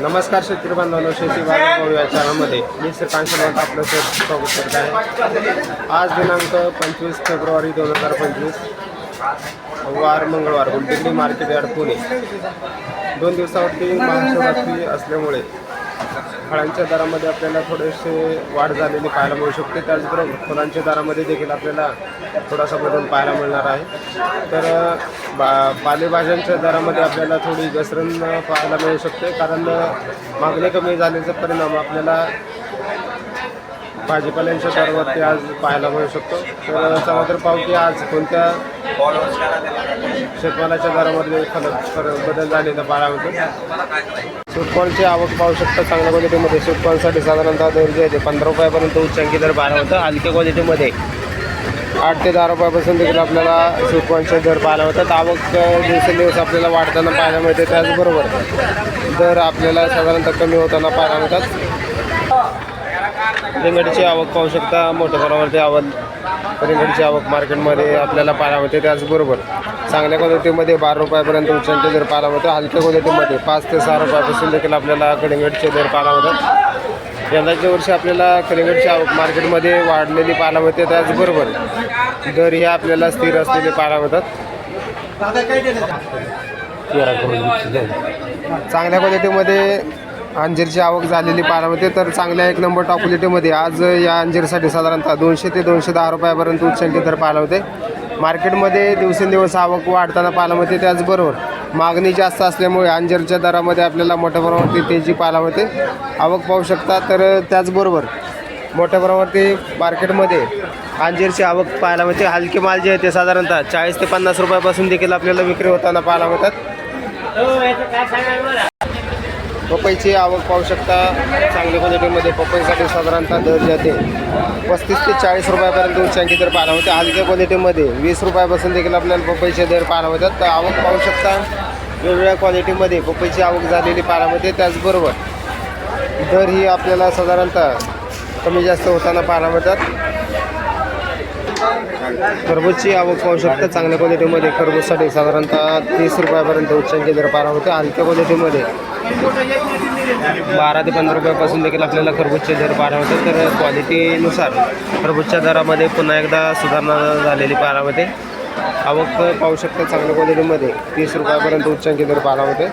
नमस्कार शेतकरी बांधवांनो शेती बाजार या चॅनलमध्ये. मी श्रीकांत आपलं सर स्वागत करत आहे. आज दिनांक पंचवीस फेब्रुवारी दोन हजार पंचवीस. वार मंगळवार गुलटेकडी मार्केट यार्ड पुणे. दोन दिवसावरती महाशिवरात्री असल्यामुळे फळांच्या दरामध्ये आपल्याला थोडेसे वाढ झालेली पाहायला मिळू शकते. त्याचबरोबर फुलांच्या दरामध्ये देखील आपल्याला थोडासा बदल पाहायला मिळणार आहे. तर बा पालेभाज्यांच्या दरामध्ये आपल्याला थोडी घसरण पाहायला मिळू शकते. कारण मागणी कमी झाल्याचा परिणाम आपल्याला भाजीपाल्यांच्या दरावरती आज पाहायला मिळू शकतो. तर चला तर पाहू की आज कोणत्या शेतमालाच्या दरामध्ये फरक बदल झालेला पाहायला मिळतो सुटकॉनची आवक पाहू शकता चांगल्या क्वालिटीमध्ये. सुटकॉनसाठी साधारणतः दर जे आहे ते पंधरा रुपयापर्यंत उच्चांकी दर पाहायला होतं. हलक्या क्वालिटीमध्ये. आठ ते दहा रुपयापासून देखील आपल्याला सुटकॉनचे दर पाहायला होतात. आवक दिवसेंदिवस आपल्याला वाढताना पाहायला मिळते. त्याचबरोबर दर आपल्याला साधारणतः कमी होताना पाहायला मिळतात. रिंगडची आवक पाहू शकता. मोठ्या प्रमाणावरती आवक रिंगडची आवक मार्केटमध्ये आपल्याला पाहायला मिळते. त्याचबरोबर चांगल्या क्वालिटीमध्ये बारा रुपयापर्यंत उच्चांचे दर पाहायला मिळतो. हलक्या क्वालिटीमध्ये पाच ते सहा रुपयापासून देखील आपल्याला कलिंगडचे दर पाहायला मिळतात. यंदाच्या वर्षी आपल्याला कलिंगडची आवक मार्केटमध्ये वाढलेली पाहायला मिळते. त्याचबरोबर दर हे आपल्याला स्थिर असलेले पाहायला मिळतात. चांगल्या क्वालिटीमध्ये अंजीरची आवक झालेली पाहायला तर चांगल्या एक नंबर टॉप क्वालिटीमध्ये आज या अंजीरसाठी साधारणतः दोनशे ते दोनशे दहा रुपयापर्यंत उच्चांकी दर पाहायला होते. मार्केटमध्ये दिवसेंदिवस आवक वाढताना पाहायला मिळते त्याचबरोबर मागणी जास्त असल्यामुळे अंजीरच्या दरामध्ये आपल्याला मोठ्या प्रमाणावरती तेजी पाहायला मिळते. आवक पाहू शकता तर त्याचबरोबर मोठ्या प्रमाणावरती मार्केटमध्ये अंजीरची आवक पाहायला मिळते. हलके माल जे आहे ते साधारणतः चाळीस ते पन्नास रुपयापासून देखील आपल्याला विक्री होताना पाहायला मिळतात. पपईची आवक पाहू शकता. चांगल्या क्वालिटीमध्ये पपईसाठी साधारणतः दर जाते. पस्तीस ते चाळीस रुपयापर्यंत उच्चांकी दर पाहायला होते हलक्या क्वालिटीमध्ये वीस रुपयापासून देखील आपल्याला पपईचे दर पाहायला होतात तर आवक पाहू शकता. वेगवेगळ्या क्वालिटीमध्ये पपईची आवक झालेली पाहायला मिळते. त्याचबरोबर दर ही आपल्याला साधारणतः कमी जास्त होताना पाहायला मिळतात. खरबूजची आवक पाहू शकता. चांगल्या क्वालिटीमध्ये खरबूजसाठी साधारणतः तीस रुपयापर्यंत उच्चांकी दर पारा होते हलक्या क्वालिटीमध्ये बारा ते पंधरा रुपयापासून देखील आपल्याला खरबूजचे दर पारा होते तर क्वालिटीनुसार खरबूजच्या दरामध्ये पुन्हा एकदा सुधारणा झालेली पारा होते आवक पाहू शकता. चांगल्या क्वालिटीमध्ये तीस रुपयापर्यंत उच्चांकी दर पारा होते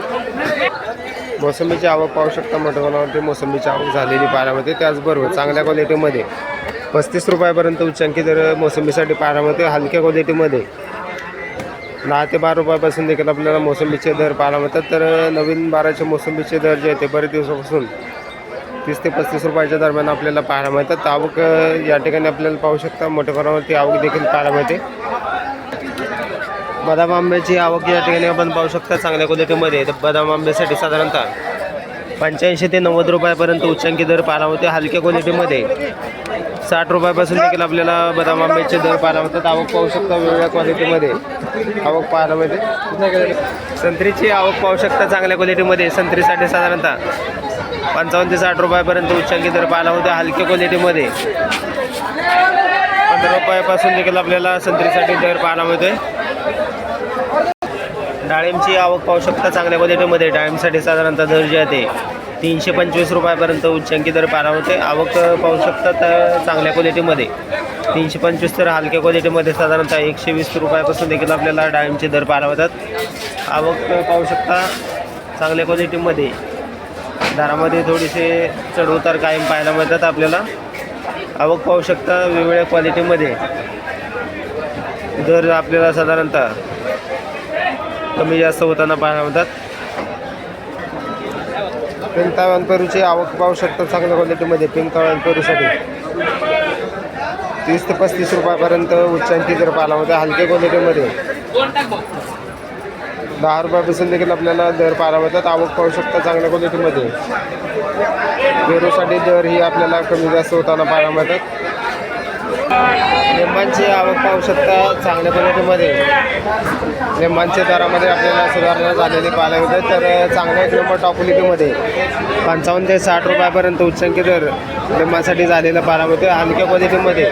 मोसंबीची आवक पाहू शकता. मोठ्या प्रमाणावरती मोसंबीची आवक झालेली पारामध्ये त्याचबरोबर चांगल्या क्वालिटीमध्ये पस्तीस रुपयापर्यंत उच्चांकी दर मोसंबीसाठी पाहायला मिळते हलक्या क्वालिटीमध्ये दहा ते बारा रुपयापासून देखील आपल्याला मोसंबीचे दर पाहायला मिळतात. तर नवीन बाराचे मोसंबीचे दर जे आहेत ते बरेच दिवसापासून तीस ते पस्तीस रुपयाच्या दरम्यान आपल्याला पाहायला मिळतात. तर आवक या ठिकाणी आपल्याला पाहू शकता मोठ्या प्रमाणावरती आवक देखील पाहायला मिळते. बदाम आंब्याची आवक या ठिकाणी आपण पाहू शकता चांगल्या क्वालिटीमध्ये तर बदाम आंब्यासाठी साधारणतः पंच्याऐंशी ते नव्वद रुपयापर्यंत उच्चांकी दर पाहायला होते हलक्या क्वालिटीमध्ये साठ रुपयापासून देखील आपल्याला बदाम आंब्याचे दर पाहायला मिळतात. आवक पाहू शकता वेगवेगळ्या क्वालिटीमध्ये आवक पाहायला मिळते. संत्रीची आवक पाहू शकता चांगल्या क्वालिटीमध्ये संत्रीसाठी साधारणतः पंचावन्न ते साठ रुपयापर्यंत उच्चांकी दर पाहायला होते हलक्या क्वालिटीमध्ये पंधरा रुपयापासून देखील आपल्याला संत्रीसाठी दर पाहायला मिळतोय. डाळिंबची आवक पाहू शकता चांगल्या क्वालिटीमध्ये डाळिंबसाठी साधारणतः दर जे आहे ते तीनशे पंचवीस रुपयापर्यंत उच्चांकी दर पारा होते. आवक पाहू शकता चांगल्या क्वालिटीमध्ये तीनशे पंचवीस तर हलक्या क्वालिटीमध्ये साधारणतः एकशे वीस रुपयापासून देखील आपल्याला डाळिंबचे दर पारा होतात. आवक पाहू शकता चांगल्या क्वालिटीमध्ये दरामध्ये थोडेसे चढउतार कायम पाहायला मिळतात आपल्याला. आवक पाहू शकता वेगवेगळ्या क्वालिटीमध्ये दर आपल्याला साधारणतः कमी जास्त होताना पाहायला मिळतात. पिंक ताव्यान पेरूची आवक पाहू शकता चांगल्या क्वालिटीमध्ये पिंताळ ताव्यान पेरूसाठी तीस ते पस्तीस रुपयापर्यंत उच्चांकी जर पाहायला मिळते हलक्या क्वालिटीमध्ये दहा रुपयापासून देखील आपल्याला दर पाहायला मिळतात. आवक पाहू शकता चांगल्या क्वालिटीमध्ये पेरूसाठी दर ही आपल्याला कमी जास्त होताना पाहायला मिळतात. लिंबांची आवक पाहू शकता चांगल्या क्वालिटीमध्ये. लिंबांच्या दरामध्ये आपल्याला सुधारणा झालेली पाहायला मिळते. तर चांगल्या एक नंबर टॉप क्वालिटीमध्ये पंचावन्न ते साठ रुपयापर्यंत उच्चांकी दर लिंबासाठी झालेलं पाहायला मिळते. हलक्या क्वालिटीमध्ये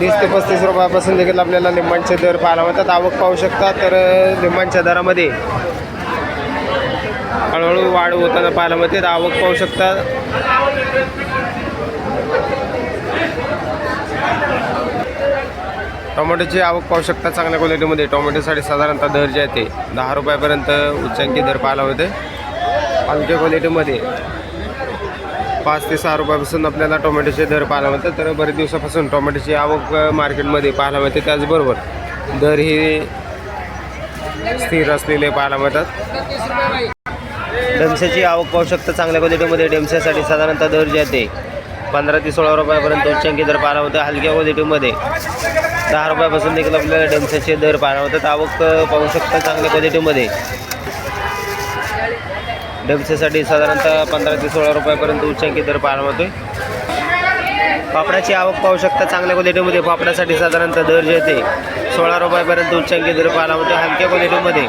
तीस ते पस्तीस रुपयापासून देखील आपल्याला लिंबांचे दर पाहायला मिळतात. आवक पाहू शकता तर लिंबांच्या दरामध्ये हळूहळू वाढ होताना पाहायला मिळते. तर आवक पाहू शकता टोमॅटोची आवक पाहू शकता चांगल्या क्वालिटीमध्ये. टोमॅटोसाठी साधारणतः दर जे आहे ते दहा रुपयापर्यंत उच्चांकी दर पाहायला होते हलक्या क्वालिटीमध्ये पाच ते सहा रुपयापासून आपल्याला टोमॅटोचे दर पाहायला मिळतात. तर बरेच दिवसापासून टोमॅटोची आवक मार्केटमध्ये पाहायला मिळते. त्याचबरोबर दर ही स्थिर असलेले पाहायला मिळतात. डेमस्याची आवक पाहू शकता चांगल्या क्वालिटीमध्ये. डेमस्यासाठी साधारणतः दर जे आहे ते पंधरा ते सोळा रुपयापर्यंत उच्चांकी दर पाहायला होतं हलक्या क्वालिटीमध्ये दहा रुपयापासून देखील आपल्याला डेमस्याचे दर पाहायला होतात. आवक पाहू शकता चांगल्या क्वालिटीमध्ये डमसेसाठी साधारणतः पंधरा ते सोळा रुपयापर्यंत उच्चांकी दर पाहायला होतोय पापडाची आवक पाहू शकता चांगल्या क्वालिटीमध्ये पापडासाठी साधारणतः दर जे आहे ते सोळा रुपयापर्यंत उच्चांकी दर पाहायला होतो हलक्या क्वालिटीमध्ये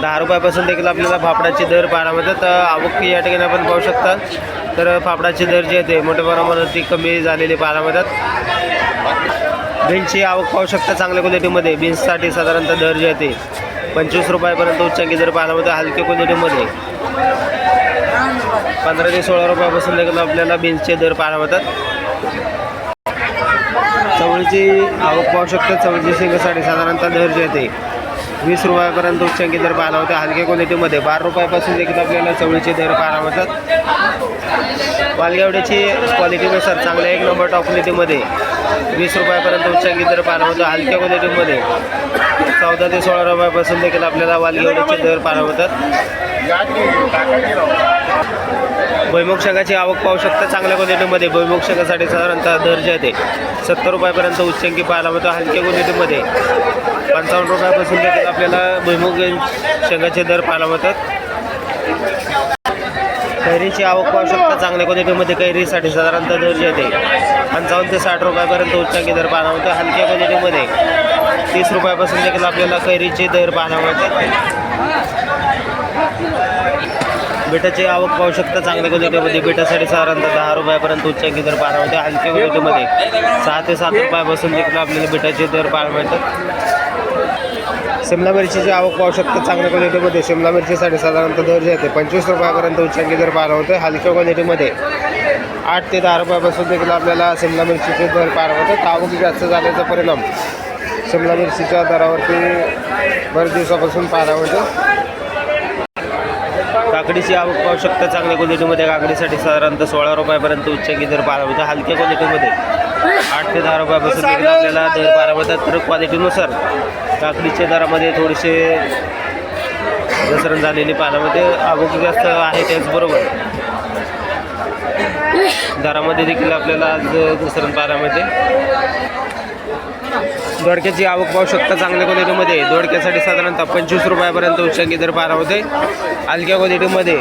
दहा रुपयापासून देखील आपल्याला फाफडाचे दर पाहायला मिळतात तर आवक या ठिकाणी आपण पाहू शकता. तर फाफडाचे दर जे आहेत ते मोठ्या प्रमाणावरती कमी झालेले पाहायला मिळतात. बीन्सची आवक पाहू शकता चांगल्या क्वालिटीमध्ये. बीन्ससाठी साधारणतः दर जे आहे ते पंचवीस रुपयापर्यंत उच्चांकी दर पाहायला मिळतात हलक्या क्वालिटीमध्ये. पंधरा ते सोळा रुपयापासून देखील आपल्याला बीन्सचे दर पाहायला मिळतात. चवळीची आवक पाहू शकता. चवळीची शेंगासाठी साधारणतः दर जे आहे ते वीस रुपयापर्यंत उच्चांकी दर पाहायला होते. हलक्या क्वालिटीमध्ये बारा रुपयापासून देखील आपल्याला चवळीचे दर पाहायला मिळतात वालगेवड्याची क्वालिटीनुसार चांगल्या एक नंबर टॉप क्वालिटीमध्ये वीस रुपयापर्यंत उच्चांकी दर पाहायला होतं. हलक्या क्वालिटीमध्ये चौदा ते सोळा रुपयापासून देखील आपल्याला वालगेवड्याचे दर पाहायला होतात. भुईमुग शेंगाची आवक पाहू शकता. चांगल्या क्वालिटीमध्ये भुईमुग शेंगासाठी साधारणतः दर्जा येते. सत्तर रुपयापर्यंत उच्चांकी पाहायला मिळतो. हलक्या क्वालिटीमध्ये पंचावन्न रुपयापासून देखील आपल्याला भुईमुग शेंगाचे दर पाहायला मिळतात. कैरीची आवक पाहू शकता. चांगल्या क्वालिटीमध्ये कैरीसाठी साधारणतः दर्जा येते. पंचावन्न ते साठ रुपयापर्यंत उच्चांकी दर पाहायला मिळतो. हलक्या क्वालिटीमध्ये तीस रुपयापासून देखील आपल्याला कैरीचे दर पाहायला मिळतात. बेटाची आवक पाहू शकता. चांगल्या क्वालिटीमध्ये बेटासाठी साधारणतः दहा रुपयापर्यंत उच्चांकी दर पाहायला मिळते. हलक्या क्वालिटीमध्ये. सहा ते सात रुपयापासून देखील आपल्याला बेटाचे दर पाहायला मिळतात. शिमला मिरचीची आवक पाहू शकता. चांगल्या क्वालिटीमध्ये शिमला मिरचीसाठी साधारणतः दर जे आहे ते पंचवीस रुपयापर्यंत उच्चांकी दर पाहायला होते हलक्या क्वालिटीमध्ये आठ ते दहा रुपयापासून देखील आपल्याला शिमला मिरचीचे दर पाहायला होते आवक जास्त झाल्याचा परिणाम शिमला मिरचीच्या दरावरती बरेच दिवसापासून पाहायला मिळतो. काकडीची आवक पाहू शकता चांगल्या क्वालिटीमध्ये काकडीसाठी साधारणतः सोळा रुपयापर्यंत उच्च दर पाहायला मिळतो हलक्या क्वालिटीमध्ये आठ ते दहा रुपयापासून देखील आपल्याला दर पाहायला मिळतात तर क्वालिटीनुसार काकडीच्या दरामध्ये थोडेसे घसरण झालेली पाहायला मिळते आवक जास्त आहे त्याचबरोबर. दरामध्ये देखील आपल्याला आज घसरण पाहायला मिळते दोडक्याची आवक पाहू शकता चांगल्या क्वालिटीमध्ये. दोडक्यासाठी साधारणतः पंचवीस रुपयापर्यंत उच्चांकी दर पारा होते. हलक्या क्वालिटीमध्ये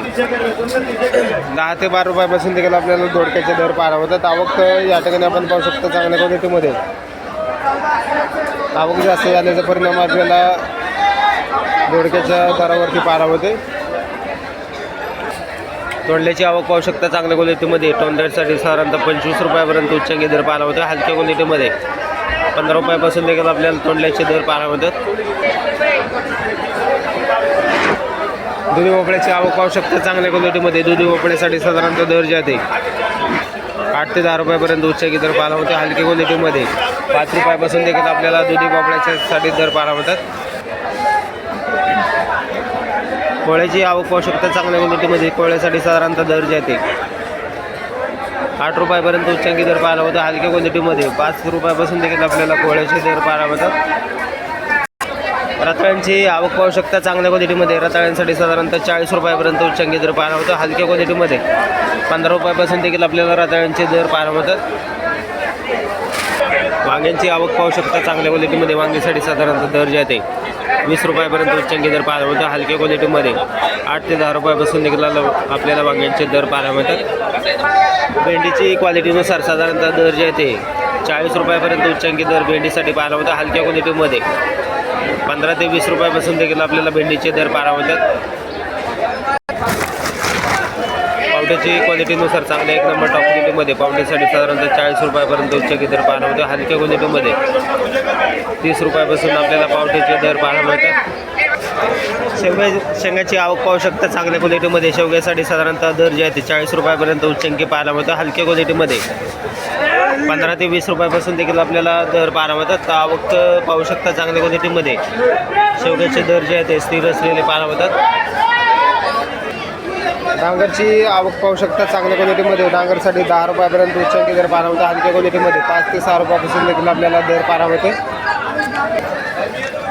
दहा ते बारा रुपयापासून देखील आपल्याला दोडक्याचे दर पारा होतात. आवक या ठिकाणी आपण पाहू शकतो चांगल्या क्वालिटीमध्ये. आवक जास्त झाल्याचा परिणाम आपल्याला दोडक्याच्या दरावरती पारा होते. तोंडल्याची आवक पाहू शकता चांगल्या क्वालिटीमध्ये. तोंडल्यासाठी साधारणतः पंचवीस रुपयापर्यंत उच्चांकी दर पारा होते. हलक्या क्वालिटीमध्ये पंधरा रुपयापासून देखील आपल्याला तोंडल्याचे दर पाहायला मिळतात. दुधी भोपळ्याची आवक पाहू शकता चांगल्या क्वालिटीमध्ये. दुधी भोपळ्यासाठी साधारणतः दर जे आहे आठ ते दहा रुपयापर्यंत उच्चांकी दर पाहायला होते हलकी क्वालिटीमध्ये पाच रुपयापासून देखील आपल्याला दुधी भोपळ्याच्यासाठी दर पाहायला मिळतात. कोळ्याची आवक पाहू शकता चांगल्या क्वालिटीमध्ये. कोळ्यासाठी साधारणतः दर जे आहे आठ रुपयापर्यंत उच्चांकी दर पाहायला होता. हलक्या क्वालिटीमध्ये पाच रुपयापासून देखील आपल्याला कोळ्याचे दर पाहायला होतात रताळ्यांची आवक पाहू शकता चांगल्या क्वालिटीमध्ये रताळ्यांसाठी साधारणतः चाळीस रुपयापर्यंत उच्चांकी दर पाहायला होतं. हलक्या क्वालिटीमध्ये पंधरा रुपयापासून देखील आपल्याला रताळ्यांचे दर पाहायला होतात वांग्यांची आवक पाहू शकता. चांगल्या क्वालिटीमध्ये वांगीसाठी साधारणतः दर जे आहे ते वीस रुपयापर्यंत उच्चांकी दर पाहायला मिळतात हलक्या क्वालिटीमध्ये आठ ते दहा रुपयापासून निघाला आपल्याला वांग्यांचे दर पाहायला मिळतात. भेंडीची क्वालिटीनुसार साधारणतः दर जे आहे ते चाळीस रुपयापर्यंत उच्चांकी दर भेंडीसाठी पाहायला मिळतात हलक्या क्वालिटीमध्ये पंधरा ते वीस रुपयापासून देखील आपल्याला भेंडीचे दर पाहायला मिळतात. पावट्याची क्वालिटीनुसार चांगल्या एक नंबर टॉप क्वालिटीमध्ये पावट्यासाठी साधारणतः चाळीस रुपयापर्यंत उच्चांकी दर पाहायला होते. हलक्या क्वालिटीमध्ये तीस रुपयापासून आपल्याला पावट्याचे दर पाहायला मिळतात. शेवग्या शेंगाची आवक पाहू शकता. चांगल्या क्वालिटीमध्ये शेवग्यासाठी साधारणतः दर जे आहे ते चाळीस रुपयापर्यंत उच्चंकी पाहायला मिळतं हलक्या क्वालिटीमध्ये पंधरा ते वीस रुपयापासून देखील आपल्याला दर पाहायला मिळतात. तर आवक पाहू शकता चांगल्या क्वालिटीमध्ये शेवग्याचे दर जे आहे ते स्थिर असलेले पाहायला मिळतात. डांगरची आवक पाहू शकता चांगल्या क्वालिटीमध्ये डांगरसाठी दहा रुपयापर्यंत उच्चांकी दर पारा होता हलक्या क्वालिटीमध्ये पाच ते सहा रुपयापासून देखील आपल्याला दर पारा मिळते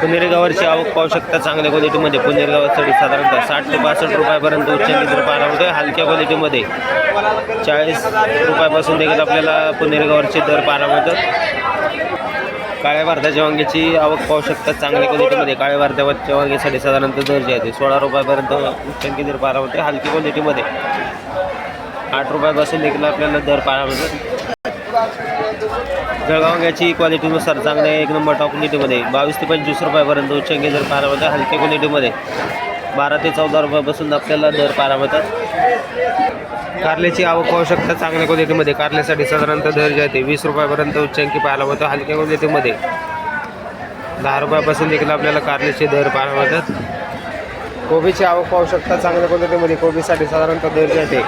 पुणेरी गावाची आवक पाहू शकता चांगल्या क्वालिटीमध्ये पुणेरी गावासाठी साधारणतः साठ ते पासष्ट रुपयापर्यंत उच्चांकी दर पारा होते हलक्या क्वालिटीमध्ये चाळीस रुपयापासून देखील आपल्याला पुणेरी गावाचे दर पारा मिळतात काळ्या भारताच्या वांग्याची आवक पाहू शकतात चांगल्या क्वालिटीमध्ये काळ्या भारताच्या वांग्यासाठी साधारणतः दर्जा येते आहे ते सोळा रुपयापर्यंत उच्चांकी दर पारा होते. हलकी क्वालिटीमध्ये आठ रुपयापासून देखील आपल्याला दर पारा मिळतात जळगाव वांग्याची क्वालिटीनुसार चांगल्या एक नंबर टॉप क्वालिटीमध्ये बावीस ते पंचवीस रुपयापर्यंत उच्चांकी दर पारा होते. हलक्या क्वालिटीमध्ये बारा ते चौदा रुपयापासून आपल्याला दर पारा मिळतात. कारल्याची आवक पाहू शकता. चांगल्या क्वालिटीमध्ये कारल्यासाठी साधारणतः दर जे आहे वीस रुपयापर्यंत उच्चांकी पाहायला मिळतो. हलक्या क्वालिटीमध्ये दहा रुपयापासून देखील आपल्याला कारल्याचे दर पाहायला मिळतात. कोबीची आवक पाहू शकता. चांगल्या क्वालिटीमध्ये कोबीसाठी साधारणतः दर जे आहे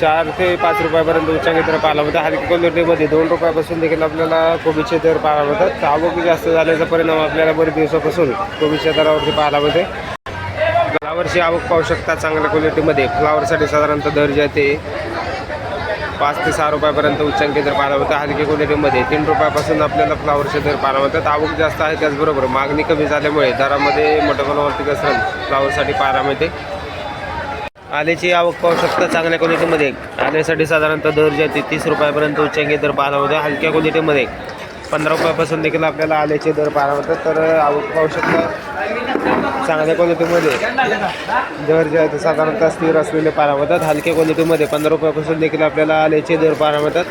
चार ते पाच रुपयापर्यंत उच्चांकी दर पाहायला मिळतात. हलकी क्वालिटीमध्ये दोन रुपयापासून देखील आपल्याला कोबीचे दर पाहायला मिळतात. आवक जास्त झाल्याचा परिणाम आपल्याला बरेच दिवसापासून कोबीच्या दरावरती पाहायला मिळते. फ्लावरची आवक पाहू शकता चांगल्या क्वालिटीमध्ये फ्लावरसाठी साधारणतः दर जे आहे ते पाच ते सहा रुपयापर्यंत उच्चांकी दर पाहायला मिळतात. हलकी क्वालिटीमध्ये तीन रुपयापासून आपल्याला फ्लावरचे दर पाहायला मिळतात. आवक जास्त आहे त्याचबरोबर मागणी कमी झाल्यामुळे दरामध्ये मोठ्या प्रमाणावरती घसरण फ्लावरसाठी पाहायला मिळते. आल्याची आवक पाहू शकता चांगल्या क्वालिटीमध्ये आल्यासाठी साधारणतः दर जे आहे ते तीस रुपयापर्यंत उच्चांकी दर पाहायला मिळतो हलक्या क्वालिटीमध्ये पंधरा रुपयापासून देखील आपल्याला आल्याचे दर पाहायला होतात तर आवक पाहू शकता चांगल्या क्वालिटीमध्ये दर जे आहेत साधारणतः स्थिर असलेले पाहायला मिळतात. हलक्या क्वालिटीमध्ये पंधरा रुपयापासून देखील आपल्याला आल्याचे दर पाहायला मिळतात.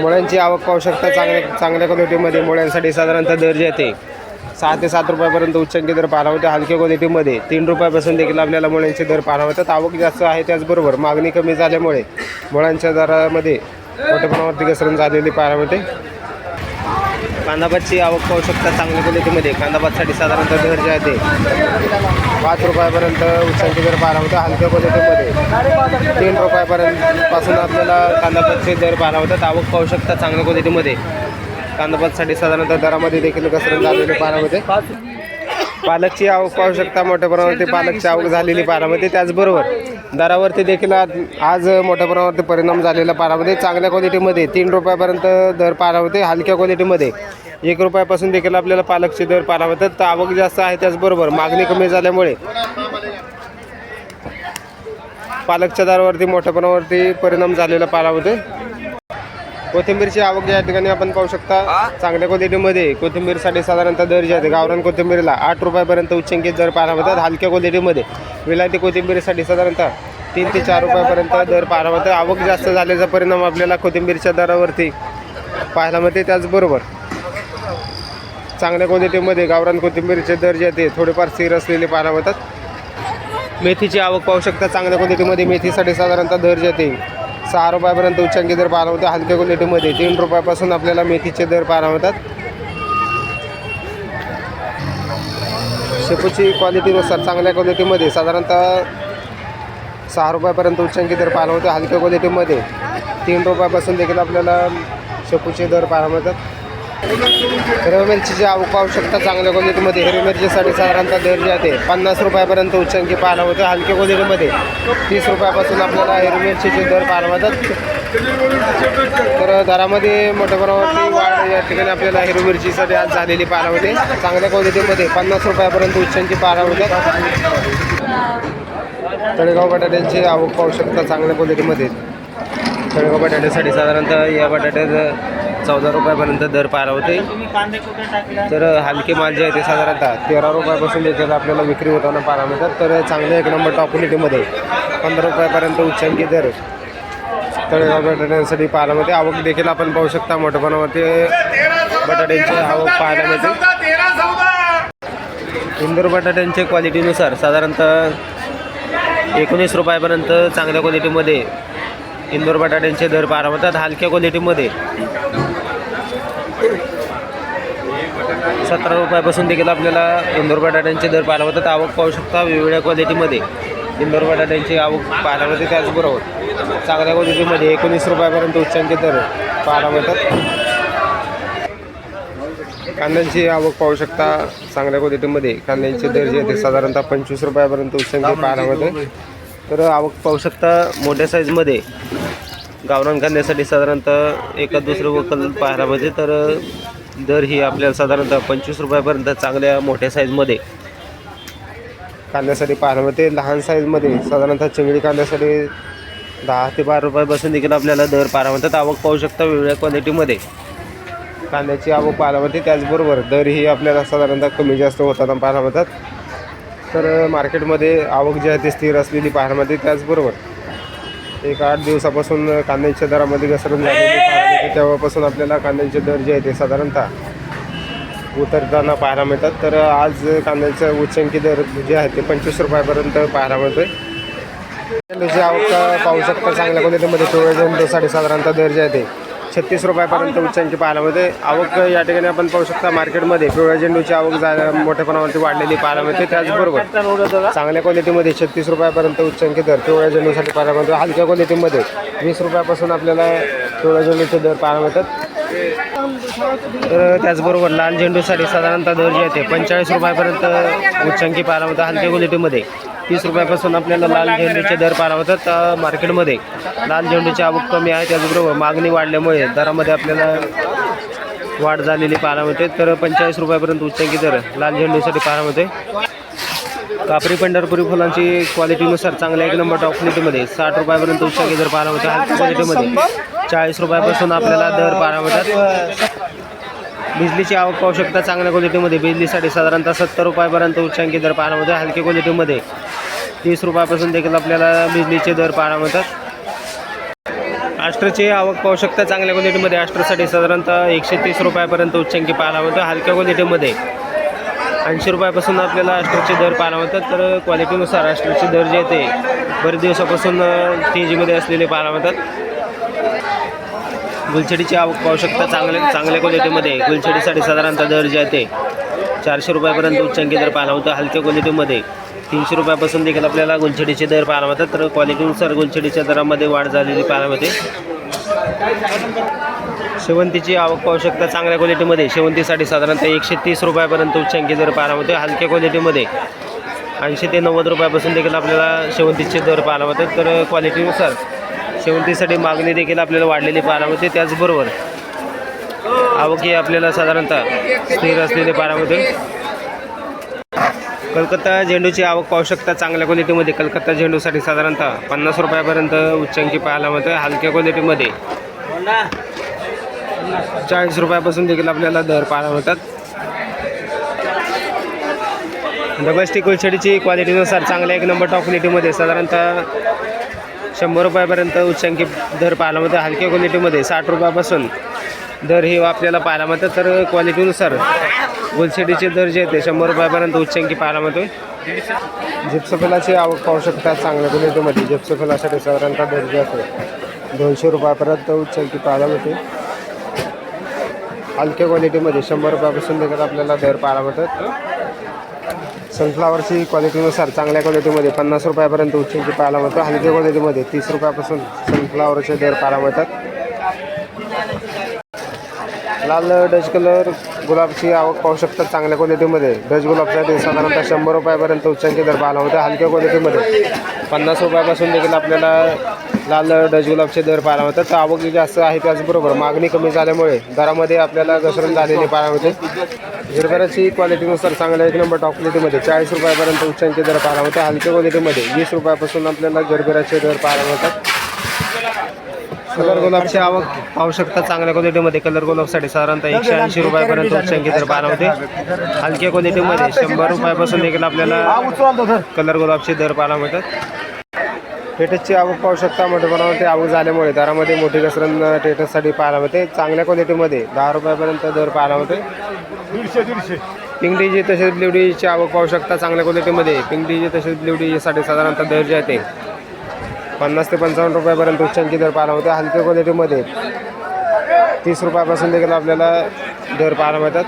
मुळ्यांची आवक पाहू शकता चांगल्या चांगल्या क्वालिटीमध्ये मुळ्यांसाठी साधारणतः दर जे आहे ते सहा ते सात रुपयापर्यंत उच्चांकी दर पाहायला होते हलक्या क्वालिटीमध्ये तीन रुपयापासून देखील आपल्याला मुळ्यांचे दर पाहायला होतात आवक जास्त आहे त्याचबरोबर मागणी कमी झाल्यामुळे मुळांच्या दरामध्ये मोठ्या प्रमाणावरती घसरण झालेली पाहायला कांदाबादची आवक पाहू शकता चांगल्या क्वालिटीमध्ये. कांदापातसाठी साधारणतः दर जे आहे ते पाच रुपयापर्यंत उच्चांचे दर पाहायला मिळतं. हलक्या क्वालिटीमध्ये तीन रुपयापर्यंत पासून आपल्याला कांदाबादचे दर पाहायला मिळतात. आवक पाहू शकता चांगल्या क्वालिटीमध्ये. कांदापातसाठी साधारणतः दरामध्ये देखील घसरण झालेली पाहायला मिळते. पालकची आवक पाहू शकता मोठ्या प्रमाणावरती पालकची आवक झालेली पाहायला त्याचबरोबर दरावरती देखील आज आज मोठ्या प्रमाणावरती परिणाम झालेला पाहायला चांगल्या क्वालिटीमध्ये तीन रुपयापर्यंत दर मिळते हलक्या क्वालिटीमध्ये एक रुपयापासून देखील आपल्याला पालकचे दर मिळतात तर आवक जास्त आहे त्याचबरोबर मागणी कमी झाल्यामुळे पालकच्या दरावरती मोठ्या प्रमाणावरती परिणाम झालेला मिळते कोथिंबीरची आवक या ठिकाणी आपण पाहू शकता चांगल्या क्वालिटीमध्ये कोथिंबीरसाठी साधारणतः दर जे आहे गावरान कोथिंबीरला आठ रुपयापर्यंत उच्चांकित दर पाहायला मिळतात. हलक्या क्वालिटीमध्ये विलायती कोथिंबीरसाठी साधारणतः तीन ते चार रुपयापर्यंत दर पाहायला मिळतात. आवक जास्त झाल्याचा परिणाम आपल्याला कोथिंबीरच्या दरावरती पाहायला मिळते. त्याचबरोबर चांगल्या क्वालिटीमध्ये गावरान कोथिंबीरचे दर जे आहेत ते थोडेफार स्थिर असलेले पाहायला मिळतात. मेथीची आवक पाहू शकता. चांगल्या क्वालिटीमध्ये मेथीसाठी साधारणतः दर जे आहे सहा रुपयापर्यंत उच्चांकी दर पाहायला मिळतात हलक्या क्वालिटीमध्ये तीन रुपयापासून आपल्याला मेथीचे दर पाहायला होतात शेपूची क्वालिटीनुसार चांगल्या क्वालिटीमध्ये साधारणतः सहा रुपयापर्यंत उच्चांकी दर पाहायला होते हलक्या क्वालिटीमध्ये तीन रुपयापासून देखील आपल्याला शेपूचे दर पाहायला मिळतात हिरव्या मिरचीची आवक पाहू शकता. चांगल्या क्वालिटीमध्ये हिरवी मिरचीसाठी साधारणतः दर जे आहे पन्नास रुपयापर्यंत उच्चांकी पाहायला होते. हलक्या क्वालिटीमध्ये तीस रुपयापासून आपल्याला हिरवी मिरचीचे दर पाहायला मिळतात तर दरामध्ये मोठ्या प्रमाणावरती वाढ या ठिकाणी आपल्याला हिरवी मिरचीसाठी आज झालेली पाहायला होते. चांगल्या क्वालिटीमध्ये पन्नास रुपयापर्यंत उच्चांकी पाहायला होतात. तळेगाव बटाट्यांची आवक पाहू शकता चांगल्या क्वालिटीमध्ये. तळेगाव बटाट्यासाठी साधारणतः या बटाट्याचं चौदा रुपयापर्यंत दर पार होते. तर हलके माल जे आहे ते साधारणतः तेरा रुपयापासून देखील आपल्याला विक्री होताना पाहायला मिळतात. तर चांगले एक नंबर टॉप क्वालिटीमध्ये पंधरा रुपयापर्यंत उच्चांकी दर तळेगाव बटाट्यांसाठी पाहायला मिळते. आवक देखील आपण पाहू शकता. मोठेपणामध्ये बटाट्यांची आवक पाहायला मिळते. इंदूर बटाट्यांच्या क्वालिटीनुसार साधारणतः एकोणीस रुपयापर्यंत चांगल्या क्वालिटीमध्ये इंदोर बटाट्यांचे दर पाहायला मिळतात. हलक्या क्वालिटीमध्ये सतरा रुपयापासून देखील आपल्याला इंदोर बटाट्यांचे दर पाहायला तर आवक पाहू शकता वेगवेगळ्या क्वालिटीमध्ये इंदोर बटाट्यांची आवक पाहायला होते त्याचबरोबर चांगल्या क्वालिटीमध्ये एकोणीस रुपयापर्यंत उच्चांचे दर पाहायला मिळतात. कांद्यांची आवक पाहू शकता चांगल्या क्वालिटीमध्ये कांद्यांचे दर जे आहेत ते साधारणतः पंचवीस रुपयापर्यंत उच्चांचे पाहायला मिळते. तर आवक पाहू शकता मोठ्या साईजमध्ये गावरान कांद्यासाठी साधारणतः एका दुसरं वकल पाहायला मिळते. तर दर ही आपल्याला साधारणतः पंचवीस रुपयापर्यंत चांगल्या मोठ्या साईजमध्ये कांद्यासाठी पाहायला मिळते. लहान साईजमध्ये साधारणतः चिंगडी कांद्यासाठी दहा ते बारा रुपयापासून देखील आपल्याला दर पाहायला मिळतात. आवक पाहू शकता वेगवेगळ्या क्वालिटीमध्ये कांद्याची आवक पाहायला मिळते. त्याचबरोबर दर ही आपल्याला साधारणतः कमी जास्त होताना पाहायला मिळतात. तर मार्केटमध्ये आवक जी आहे ती स्थिर असलेली पाहायला मिळते. त्याचबरोबर एक आठ दिवसापासून कांद्याच्या दरामध्ये घसरण झालेली पाहायला तेव्हापासून आपल्याला कांद्यांचे दर जे आहे ते साधारणतः उतरताना पाहायला मिळतात. तर आज कांद्याचं उच्चांकी दर जे आहे ते पंचवीस रुपयापर्यंत पाहायला मिळतो आहे जे आवक पाहू शकता चांगल्या क्वालिटीमध्ये पिवळ्या झेंडूसाठी साधारणतः दर जे आहे ते. छत्तीस रुपयापर्यंत उच्चांकी पाहायला मिळते. आवक या ठिकाणी आपण पाहू शकता मार्केटमध्ये पिवळ्या झेंडूची आवक जा मोठ्या प्रमाणावरती वाढलेली पाहायला मिळते. त्याचबरोबर चांगल्या क्वालिटीमध्ये छत्तीस रुपयापर्यंत उच्चांकी दर पिवळ्या झेंडूसाठी पाहायला मिळतो. हलक्या क्वालिटीमध्ये वीस रुपयापासून आपल्याला पिवळ्या झेंडूचे दर पाहायला मिळतात. तर त्याचबरोबर लाल झेंडूसाठी साधारणतः दर जे आहे ते पंचेचाळीस रुपयापर्यंत उच्चांकी पाहायला मिळतात हलक्या क्वालिटीमध्ये. तीस रुपयापासून आपल्याला लाल झेंडूचे दर पारावतात. मिळतात मार्केटमध्ये लाल झेंडूची आवक कमी आहे. त्याचबरोबर मागणी वाढल्यामुळे दरामध्ये आपल्याला वाढ झालेली पाहायला मिळते. तर पंचेचाळीस रुपयापर्यंत उच्चांकी दर लाल झेंडूसाठी पाहायला मिळते. कापरी पंढरपुरी फुलांची क्वालिटीनुसार चांगल्या एक नंबर टॉप क्वालिटीमध्ये साठ रुपयापर्यंत उच्चांकी दर पाहायला मिळते. हलक्या क्वालिटीमध्ये चाळीस रुपयापासून आपल्याला दर पाहायला मिळतात. बिजलीची आवक पाहू शकता. चांगल्या क्वालिटीमध्ये बिजलीसाठी साधारणतः सत्तर रुपयापर्यंत उच्चांकी दर पाहायला मिळते. हलकी क्वालिटीमध्ये तीस रुपयापासून देखील आपल्याला बिजलीचे दर पाहायला मिळतात. आष्ट्रची आवक पाहू शकता चांगल्या क्वालिटीमध्ये आष्ट्रसाठी साधारणतः एकशे तीस रुपयापर्यंत उच्चांकी पाहायला मिळतं. हलक्या क्वालिटीमध्ये ऐंशी रुपयापासून आपल्याला आष्ट्रचे दर पाहायला मिळतात. तर क्वालिटीनुसार आष्ट्रचे दर जे ते बरेच दिवसापासून तेजीमध्ये असलेले पाहायला मिळतात. गुलछडीची आवक पाहू शकता चांगल्या चांगल्या क्वालिटीमध्ये गुलछडीसाठी साधारणतः दर जे आहे ते चारशे रुपयापर्यंत उच्चांकी दर पाहायला होतं हलक्या क्वालिटीमध्ये तीनशे रुपयापासून देखील आपल्याला गुलछडीचे दर पाहायला मिळतात. तर क्वालिटीनुसार गुलछडीच्या दरामध्ये वाढ झालेली पाहायला मिळते. शेवंतीची आवक पाहू शकता चांगल्या क्वालिटीमध्ये शेवंतीसाठी साधारणतः एकशे तीस रुपयापर्यंत उच्चांकी दर पाहायला मिळते. हलक्या क्वालिटीमध्ये ऐंशी ते नव्वद रुपयापासून देखील आपल्याला शेवंतीचे दर पाहायला मिळतात. तर क्वालिटीनुसार शेवंतीसाठी मागणी देखील आपल्याला वाढलेली पाहायला मिळते. त्याचबरोबर आवक ही आपल्याला साधारणतः स्थिर असलेली पाहायला मिळते. कलकत्ता झेंडूची आवक पाहू शकता. चांगल्या क्वालिटीमध्ये कलकत्ता झेंडूसाठी साधारणतः पन्नास रुपयापर्यंत उच्चांकी पाहायला मिळते हलक्या क्वालिटीमध्ये चाळीस रुपयापासून देखील आपल्याला दर पाहायला मिळतात. डबल स्टिक उलछडीची क्वालिटीनुसार चांगल्या एक नंबर टॉप क्वालिटीमध्ये साधारणतः शंभर रुपयापर्यंत उच्चांकी दर पाहायला मिळतं हलक्या क्वालिटीमध्ये साठ रुपयापासून दर हे आपल्याला पाहायला मिळतात. तर क्वालिटीनुसार गुलछडीचे दर जे आहेत ते शंभर रुपयापर्यंत उच्चांकी पाहायला मिळतो जिप्सफलाची आवक पाहू शकतात चांगल्या क्वालिटीमध्ये. जिप्सफलासाठी साधारणतः दर जे असतो दोनशे रुपयापर्यंत उच्चांकी पाहायला मिळते हलक्या क्वालिटीमध्ये शंभर रुपयापासून देखील आपल्याला दर पाहायला मिळतात. सनफ्लावरची क्वालिटीनुसार चांगल्या क्वालिटीमध्ये पन्नास रुपयापर्यंत उच्चांकी पाहायला मिळतो हलक्या क्वालिटीमध्ये तीस रुपयापासून सनफ्लावरचे दर पाहायला मिळतात. लाल डच कलर गुलाबची आवक पाहू शकतात चांगल्या क्वालिटीमध्ये. डच गुलाबसाठी साधारणतः शंभर रुपयापर्यंत उच्चांकी दर पाहायला मिळतो हलक्या क्वालिटीमध्ये. पन्नास रुपयापासून देखील आपल्याला लाल डच गुलाबचे दर पाहायला मिळतात. तर आवक जास्त आहे त्याचबरोबर मागणी कमी झाल्यामुळे दरामध्ये आपल्याला घसरण झालेली पाहायला मिळते. झिरभराची क्वालिटीनुसार चांगल्या एक नंबर टॉप क्वालिटीमध्ये चाळीस रुपयापर्यंत उच्चांकी दर पाहायला होते हलक्या क्वालिटीमध्ये वीस रुपयापासून आपल्याला झिरभराचे दर पाहायला मिळतात. कलर गुलाबची आवक पाहू शकता चांगल्या क्वालिटीमध्ये कलर गुलाबसाठी साधारणतः एकशे ऐंशी रुपयापर्यंत उच्चांकी दर पाहायला होते. हलक्या क्वालिटीमध्ये शंभर रुपयापासून देखील आपल्याला कलर गुलाबचे दर पाहायला मिळतात. टेटसची आवक पाहू शकता मोठ्या प्रमाणावरती आवक झाल्यामुळे दरामध्ये मोठी घसरण टेटससाठी पाहायला मिळते. चांगल्या क्वालिटीमध्ये दहा रुपयापर्यंत दर पाहायला मिळते. दीडशे दीडशे. पिंक डीजी तसेच ब्ल्यू डीची आवक पाहू शकता चांगल्या क्वालिटीमध्ये पिंक डीजी तसेच ब्ल्यू डीजीसाठी साधारणतः दर जे आहे ते पन्नास ते पंचावन्न रुपयापर्यंत उच्चांकी दर पाहायला होते हलक्या क्वालिटीमध्ये तीस रुपयापासून देखील आपल्याला दर पाहायला मिळतात.